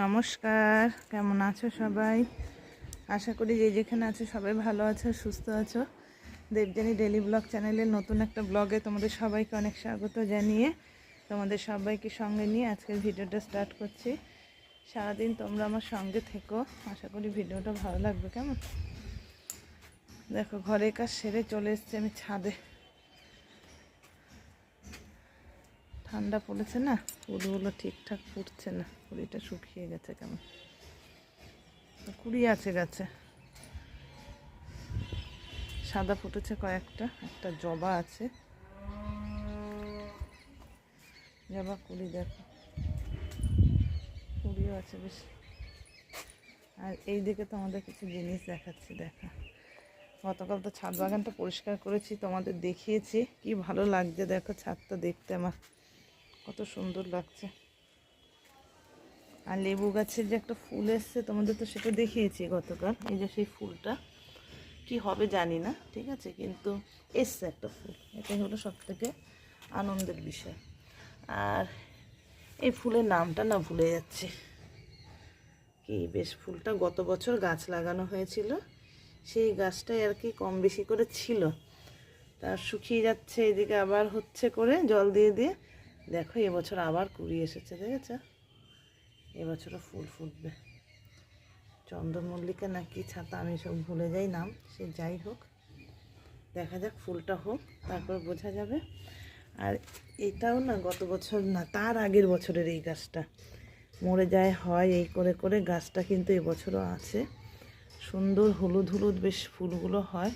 নমস্কার, কেমন আছো সবাই? আশা করি যে যেখানে আছো সবাই ভালো আছো, সুস্থ আছো। দেবজানি ডেলি ব্লগ চ্যানেলের নতুন একটা ব্লগে তোমাদের সবাইকে অনেক স্বাগত জানিয়ে তোমাদের সবাইকে সঙ্গে নিয়ে আজকের ভিডিওটা স্টার্ট করছি। সারাদিন তোমরা আমার সঙ্গে থেকো, আশা করি ভিডিওটা ভালো লাগবে, কেমন? দেখো, ঘরের কাজ সেরে চলে এসছি আমি ছাদে। ঠান্ডা পড়েছে না, ফুলগুলো ঠিকঠাক ফুটছে না, কুড়িটা শুকিয়ে গেছে কেমন। তো কুড়ি আছে গাছে। সাদা ফুটেছে কয়েকটা, একটা জবা আছে। জবা কুড়ি দেখো। কুড়িও আছে বেশ। আর এই দিকে তোমাদের কিছু জিনিস দেখাচ্ছি, দেখা। গতকাল তো ছাদ বাগানটা পরিষ্কার করেছি, তোমাদের দেখিয়েছি। কি ভালো লাগছে, দেখো ছাদটা দেখতে আমার। কত সুন্দর লাগছে। আর লেবু গাছের যে একটা ফুল এসছে, তোমাদের তো সেটা দেখিয়েছি গতকাল। এই যে সেই ফুলটা, কি হবে জানি না, ঠিক আছে? কিন্তু এসছে একটা ফুল। এটাই হলো সব থেকে আনন্দের বিষয়। আর এই ফুলের নামটা না ভুলে যাচ্ছে। কি বেশ, ফুলটা গত বছর গাছ লাগানো হয়েছিল। সেই গাছটাই আর কি কম বেশি করে ছিল। তার শুকিয়ে যাচ্ছে, এদিকে আবার হচ্ছে করে জল দিয়ে দিয়ে। দেখো, এবছর আবার কুড়ি এসেছে, দেখেছ? এবছরও ফুল ফুটবে। চন্দ্রমল্লিকা নাকি ছাতা, আমি সব ভুলে যাই নাম, সে যাই হোক। দেখা যাক, ফুলটা হোক, তারপর বোঝা যাবে। আর এটাও না, গত বছর না, তার আগের বছরের এই গাছটা। মরে যায়, হয় এই করে করে, গাছটা কিন্তু এবছরও আছে। সুন্দর হলুদ হলুদ বেশ ফুলগুলো হয়।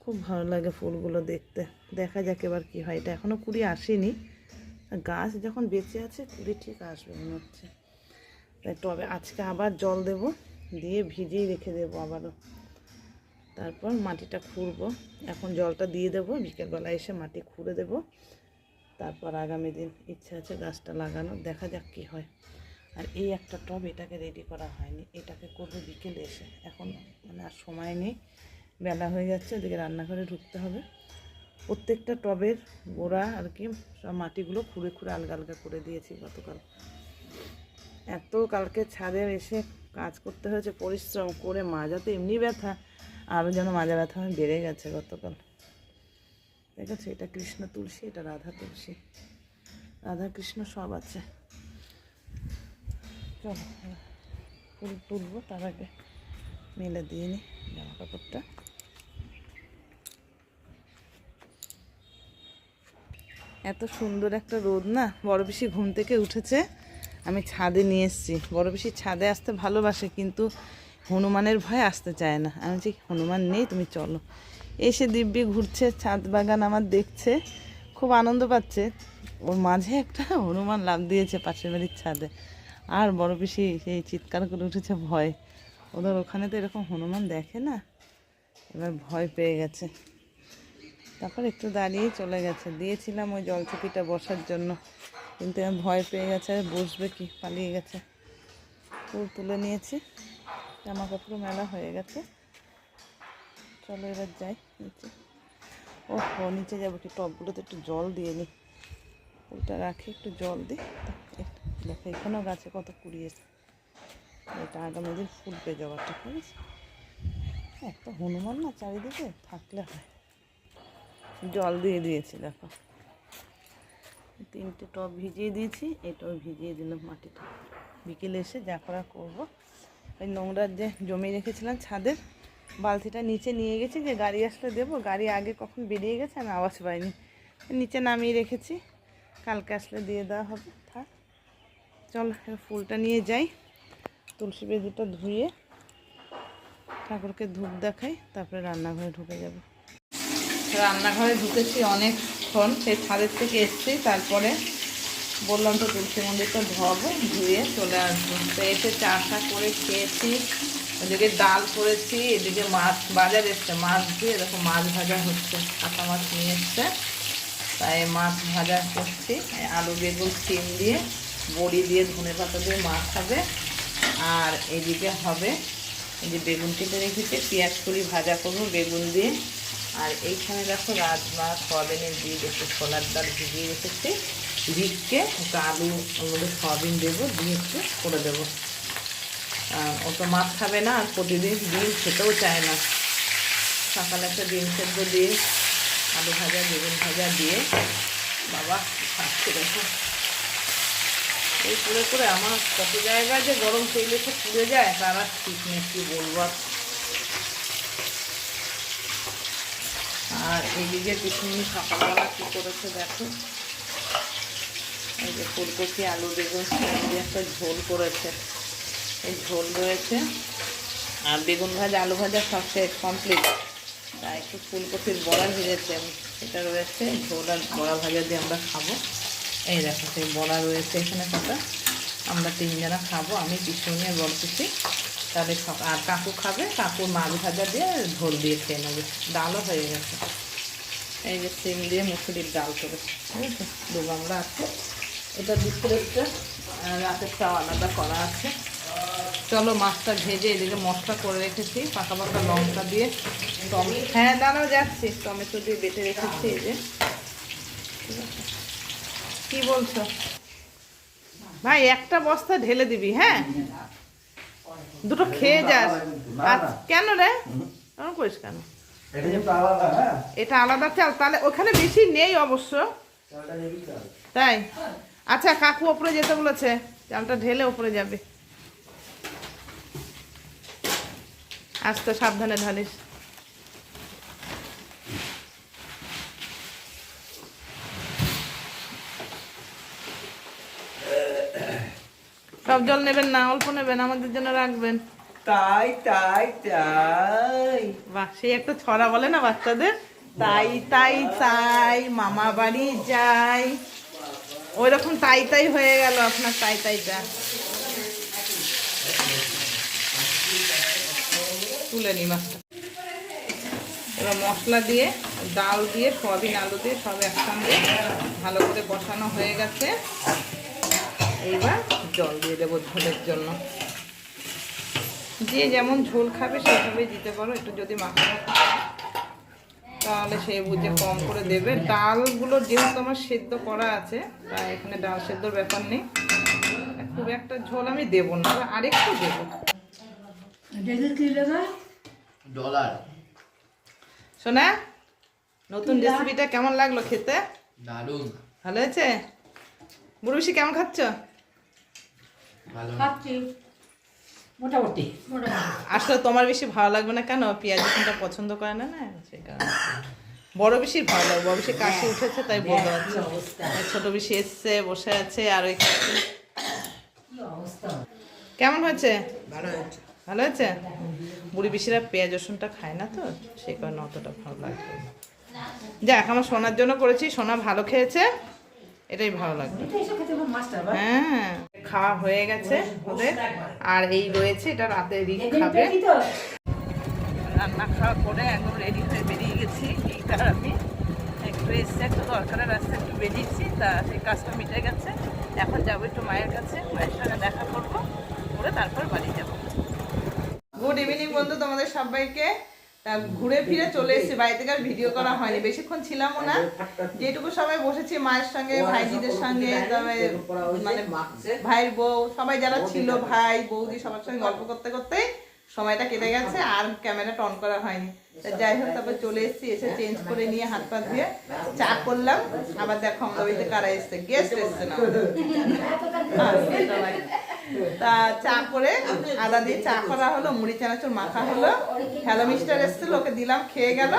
খুব ভালো লাগে ফুলগুলো দেখতে। দেখা যাক এবার কী হয়। এটা এখনও কুড়ি আসেনি। গাছ যখন বেঁচে আছে, কুড়ি ঠিক আসবে মনে হচ্ছে। তাই টবে আজকে আবার জল দেব, দিয়ে ভিজিয়ে রেখে দেবো আবারও। তারপর মাটিটা খুঁড়বো। এখন জলটা দিয়ে দেবো, বিকেলবেলা এসে মাটি খুঁড়ে দেবো। তারপর আগামী দিন ইচ্ছে আছে গাছটা লাগানো দেখা যাক কী হয়। আর এই একটা টব এটাকে রেডি করা হয়নি, এটাকে করব বিকেলে এসে। এখন মানে আর সময় নেই, বেলা হয়ে যাচ্ছে, ওদিকে রান্নাঘরে ঢুকতে হবে। প্রত্যেকটা টবের গোড়া আর কি, সব মাটিগুলো খুঁড়ে খুঁড়ে আলগা আলগা করে দিয়েছি গতকাল। এত কালকে ছাদে এসে কাজ করতে হয়েছে, পরিশ্রম করে মাজা তো এমনি ব্যথা আরও যেন মাজা ব্যথা বেড়ে গেছে গতকাল। দেখেছ, এটা কৃষ্ণ তুলসী, এটা রাধা তুলসী। রাধা কৃষ্ণ সব আছে। চলো তুলবো, তার আগে মেলে দিয়ে নিই জামা কাপড়টা এত সুন্দর একটা রোদ না? বড় পিসি ঘুম থেকে উঠেছে। আমি ছাদে নিয়ে এসেছি। বড় পিসি ছাদে আসতে ভালোবাসে, কিন্তু হনুমানের ভয় আসতে চায় না। আমি বলছি, হনুমান নেই, তুমি চলো। এসে দিব্যি ঘুরছে, ছাদ বাগান আমার দেখছে, খুব আনন্দ পাচ্ছে। ওর মাঝে একটা হনুমান লাভ দিয়েছে পাশের বাড়ির ছাদে। আর বড় পিসি সেই চিৎকার করে উঠেছে ভয়। ওদের ওখানে তো এরকম হনুমান দেখে না? এবার ভয় পেয়ে গেছে। তারপর একটু দাঁড়িয়ে চলে গেছে। দিয়েছিলাম ওই জলচকিটা বসার জন্য। কিন্তু ভয় পেয়ে গেছে বসবে কি? পালিয়ে গেছে। ফুল তুলে নিয়েছি। জামা কাপড় মেলা হয়ে গেছে। চলো এবার যাই নিচে। ও নিচে যাব কি টবগুলোতে একটু জল দিয়ে নিই ফুলটা রাখি, একটু জল দিই দেখো, এখানেও গাছে কত কুড়িয়েছে এটা আগামী দিন ফুলবে জবাটা ঠিক আছে একটা হনুমান না চারিদিকে থাকলে হয়। জল দিয়ে দিয়েছি, দেখো। তিনটে টব ভিজিয়ে দিয়েছি এটাও ভিজিয়ে দিলাম মাটিটা। বিকেলে এসে যা করা করব। ওই নোংরার যে জমি রেখেছিলাম ছাদের বালতিটা নিচে নিয়ে গেছি, যে গাড়ি আসলে দেবো। গাড়ি আগে কখন বেরিয়ে গেছে আমি আওয়াজ পাইনি। নিচে নামিয়ে রেখেছি। কালকে আসলে দিয়ে দেওয়া হবে, থাক। চল ফুলটা নিয়ে যাই। তুলসী বেদিটা ধুয়ে ঠাকুরকে ধূপ দেখাই, তারপরে রান্নাঘরে ঢুকে যাব। রান্নাঘরে ঢুকেছি অনেকক্ষণ, সেই ছাদের থেকে এসছি, তারপরে বললাম তো তুলসী মন্দিরটা ধোয়াবো, ধুয়ে চলে আসব। তো এসে চা চা করে খেয়েছি ওদিকে ডাল করেছি, এদিকে মাছ, বাজার এসছে, মাছ দিয়ে এরকম মাছ ভাজা হচ্ছে, কাঁচা মাছ নিয়ে এসছে। তাই মাছ ভাজা করছি আলু, বেগুন সিম দিয়ে, বড়ি দিয়ে, ধনে পাতা দিয়ে মাছ হবে। আর এদিকে হবে, এই যে বেগুন কেটে রেখেছি, পেঁয়াজ করি ভাজা করব, বেগুন দিয়ে। আর এইখানে দেখো রাজমা সয়াবিনের বীজ, একটু ছোলার ডাল ভিজিয়ে রেখেছি। রিককে একটু আলু মধ্যে সয়াবিন দেবো, দিয়ে একটু করে দেবো। ও তো মাছ খাবে না, আর প্রতিদিন ডিম খেতেও চায় না। সকালে একটা ডিম সেদ্ধ দিয়ে, আলু ভাজা, বেগুন ভাজা দিয়ে বাবা খাচ্ছে দেখো। এই করে করে আমার কত জায়গায় যে গরম তেলে তো পুড়ে যায়, তার ঠিক নেই, কি বলব আর। যে পিছনে সকালবেলা কী করেছে দেখো? এই যে ফুলকপি, আলু বেগুন একটা ঝোল করেছে। এই ঝোল রয়েছে। আর বেগুন ভাজা, আলু ভাজা সব শেষ কমপ্লিট তা একটু ফুলকপির বড়া ভেজেছে এটা রয়েছে, ঝোল আর বড়া ভাজা দিয়ে আমরা খাব। এই দেখো, সেই বড়া রয়েছে এখানে কটা। আমরা তিনজনা খাব, আমি পিছনে পিসি তাহলে আর কাকু খাবে কাকুর মাছ ভাজা দিয়ে ঝোল দিয়ে খেয়ে নেবে। ডালও হয়ে গেছে। এই যে সিম দিয়ে মুসুরির ডাল আছে দু গামলা আছে। এটা দুপুরেরটা আর চাও আলাদা করা আছে। চলো মাছটা ভেজে এদিকে মশলা করে রেখেছি, পাকা পাকা লঙ্কা দিয়ে টমেটো হ্যাঁ দাঁড়াও, যাচ্ছি। টমেটো দিয়ে বেটে রেখেছি এই যে। কি বলছো? ভাই, একটা বস্তা ঢেলে দিবি হ্যাঁ? দুটো খেয়ে যাস। কেন রে? কেন করিস কেন? এটা আলাদা চাল। তাহলে ওখানে বেশি নেই অবশ্য। তাই? আচ্ছা কাকু ওপরে যেতে বলেছে। চালটা ঢেলে ওপরে যাবে। আস্তে সাবধানে ঢালিস। সব জল নেবেন না অল্প নেবেন আমাদের জন্য রাখবেন। তাই তাই তাই। বাহ সেই একটা ছড়া বলে না বাচ্চাদের? তাই তাই তাই মামা বাড়ি যাই। ওই রকম তাই তাই হয়ে গেল আপনার তাই তাই তাইটা। তুলে নি মাছটা এবার মশলা দিয়ে ডাল দিয়ে সয়াবিন আলু দিয়ে সব একসঙ্গে ভালো করে বসানো হয়ে গেছে। এইবার জল দিয়ে দেবো ঝোলের জন্য। যে যেমন ঝোল খাবে সেভাবেই দিতে পারো একটু যদি মাখা মাখা তাহলে সে বুঝে কম করে দেবে। ডালগুলো যেহেতু আমার সেদ্ধ করা আছে তাই এখানে ডাল সেদ্ধর ব্যাপার নেই। খুব একটা ঝোল আমি দেবো না আরেকটু দেবো। ডলার। শোনা নতুন রেসিপিটা কেমন লাগল খেতে? দারুণ। ভালো হয়েছে? বুড়ুষি কেমন খাচ্ছ? মোটামুটি। আসলে তোমার বেশি ভালো লাগবে না কেন? পেঁয়াজ রসুনটা পছন্দ করে না? না সেই কারণে। বড় বেশি ভালো লাগবে বড় বেশি কাশি উঠেছে তাই বলতে পারছি ছোট বেশি এসছে বসে আছে আর ওই খাচ্ছে। কি অবস্থা? কেমন হয়েছে? ভালো হয়েছে। ভালো হয়েছে? বুড়ি বেশিরা পেঁয়াজ রসুনটা খায় না তো সেই কারণে অতটা ভালো লাগবে। যাক আমার সোনার জন্য করেছি সোনা ভালো খেয়েছে এটাই ভালো লাগবে। হ্যাঁ। খাওয়া হয়ে গেছে ওদের। আর এই রয়েছে এটা রাতে রিক খাবে। রান্না খাওয়া করে একদম রেডি হয়ে বেরিয়ে গেছি। আমি একটু এসছে একটু দরকারের রাস্তা একটু বেরিয়েছি তা সেই কাজটা মিটে গেছে। এখন যাব একটু মায়ের কাছে মায়ের সঙ্গে দেখা করব করে তারপর বাড়ি যাব। গুড ইভিনিং বন্ধু তোমাদের সবাইকে। তা ঘুরে ফিরে চলে এসেছি বাড়ি থেকে আর ভিডিও করা হয়নি বেশিক্ষণ ছিলামও না। যেটুকু সবাই বসেছি মায়ের সঙ্গে ভাইজিদের সঙ্গে মানে ভাইয়ের বউ সবাই যারা ছিল ভাই বৌদি সবার সঙ্গে গল্প করতে করতে সময়টা কেটে গেছে আর ক্যামেরাটা অন করা হয়নি। যাই হোক তারপর চলে এসেছি এসে চেঞ্জ করে নিয়ে হাত পা ধুয়ে চা করলাম। আবার দেখো বাড়িতে কারা এসছে গেস্ট এসছে না। তা চা করে আদা দিয়ে চা করা হলো, মুড়ি, চানাচুর মাখা হলো। হ্যালো মিস্টার এসেছিল, ওকে দিলাম, খেয়ে গেল।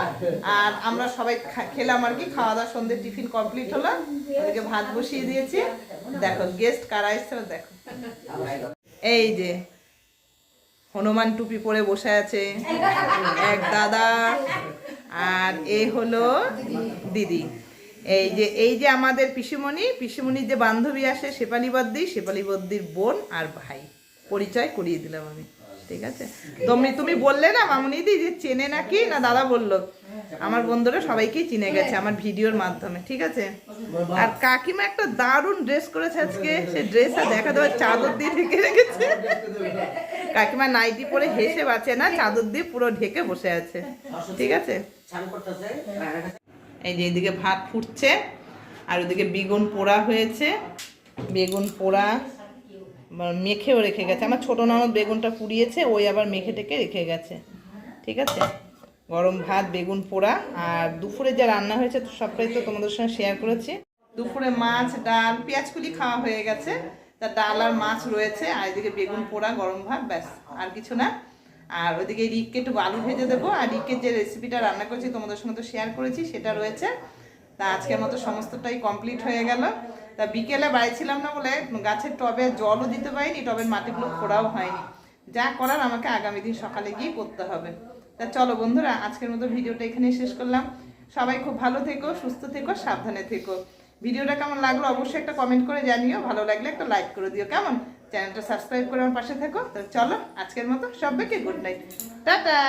আর আমরা সবাই খেলাম আর কি, খাওয়া দাওয়া, সন্ধ্যে টিফিন কমপ্লিট হলো। ওদিকে ভাত বসিয়ে দিয়েছি। দেখো গেস্ট কারা এসেছিল, দেখো। এই যে, হনুমান টুপি পরে বসে আছে, এক দাদা। আর এ হলো দিদি। এই যে এই যে আমাদের পিসিমণি, পিসিমণির যে বান্ধবী আসে শেপালি বদ্দি শেপালি বদ্দির বোন আর ভাই। পরিচয় করিয়ে দিলাম আমি, ঠিক আছে? তুমি তুমি বললে না মামনি দি যে চেনে নাকি? না দাদা বলল। আমার বন্ধুরা সবাইকেই চিনে গেছে আমার ভিডিওর মাধ্যমে, ঠিক আছে? আর কাকিমা একটা দারুণ ড্রেস করেছে আজকে। সে ড্রেসটা দেখা দেওয়ার চাদর দিয়ে ঢেকে রেখেছে। কাকিমা নাইটি পরে হেসে বাঁচে না, চাদর দিয়ে পুরো ঢেকে বসে আছে, ঠিক আছে? এই যে এদিকে ভাত ফুটছে, আর ওদিকে বেগুন পোড়া হয়েছে। বেগুন পোড়া মেখেও রেখে গেছে। আমার ছোটো ননদ বেগুনটা পুড়িয়েছে, ওই আবার মেখে টেকে রেখে গেছে। ঠিক আছে? গরম ভাত, বেগুন পোড়া, আর দুপুরে যা রান্না হয়েছে সবটাই তো তোমাদের সঙ্গে শেয়ার করেছি। দুপুরে মাছ, ডাল, পেঁয়াজ কুলি খাওয়া হয়ে গেছে। তা ডাল আর মাছ রয়েছে, আর এদিকে বেগুন পোড়া, গরম ভাত, ব্যাস, আর কিছু না। আর ওইদিকে রিককে একটু আলু ভেজে দেবো। আর রিকের যে রেসিপিটা রান্না করেছি, তোমাদের সঙ্গে তো শেয়ার করেছি, সেটা রয়েছে। তা আজকের মতো সমস্তটাই কমপ্লিট হয়ে গেল। তা বিকেলে বাড়ি ছিলাম না বলে গাছের টবে জলও দিতে পারিনি, টবের মাটিগুলো খোঁড়াও হয়নি। যা করার আমাকে আগামী দিন সকালে গিয়ে করতে হবে। তা চলো বন্ধুরা, আজকের মতো ভিডিওটা এখানে শেষ করলাম। সবাই খুব ভালো থেকো, সুস্থ থেকো, সাবধানে থেকো। ভিডিওটা কেমন লাগল অবশ্যই একটা কমেন্ট করে জানিও। ভালো লাগলে একটা লাইক করে দিও। কেমন? চ্যানেলটা সাবস্ক্রাইব করে আমার পাশে থাকো। তো চলো আজকের মতো সবাইকে গুড নাইট টাটা!